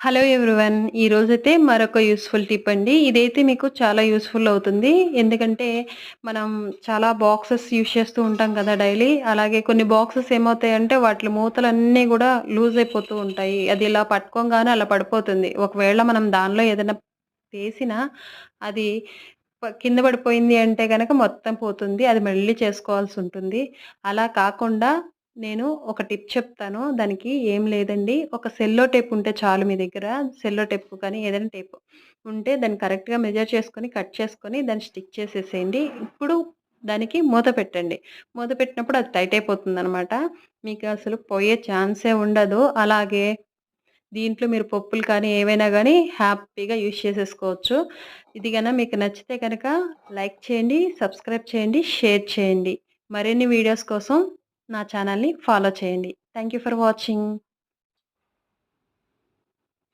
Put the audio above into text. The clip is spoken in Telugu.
Hello everyone. ఈరోజైతే మరొక యూస్ఫుల్ టిప్ అండి. ఇదైతే మీకు చాలా యూస్ఫుల్ అవుతుంది. ఎందుకంటే మనం చాలా బాక్సెస్ యూజ్ చేస్తూ ఉంటాం కదా డైలీ. అలాగే కొన్ని బాక్సెస్ ఏమవుతాయంటే వాటి మూతలన్నీ కూడా లూజ్ అయిపోతూ ఉంటాయి. అది ఇలా పట్టుకోంగానే అలా పడిపోతుంది. ఒకవేళ మనం దానిలో ఏదైనా వేసినా అది కింద పడిపోయింది అంటే కనుక మొత్తం పోతుంది. అది మళ్ళీ చేసుకోవాల్సి ఉంటుంది అలా కాకుండా నేను ఒక టిప్ చెప్తాను. దానికి ఏం లేదండి. ఒక సెల్లో టేప్ ఉంటే చాలు మీ దగ్గర. సెల్లో టేప్ కానీ ఏదైనా టేప్ ఉంటే దాన్ని కరెక్ట్‌గా మెజర్ చేసుకొని, కట్ చేసుకొని దాన్ని స్టిక్ చేసేసేయండి. ఇప్పుడు దానికి మూత పెట్టండి. మూత పెట్టినప్పుడు అది టైట్ అయిపోతుంది అనమాట మీకు అసలు పోయే ఛాన్సే ఉండదు. అలాగే దీంట్లో మీరు పప్పులు కానీ ఏవైనా కానీ హ్యాపీగా యూజ్ చేసేసుకోవచ్చు. ఇది గన మీకు నచ్చితే కనుక లైక్ చేయండి, సబ్స్క్రైబ్ చేయండి, షేర్ చేయండి. మరిన్ని వీడియోస్ కోసం నా ఛానల్‌ని ఫాలో చేయండి. Thank you for watching.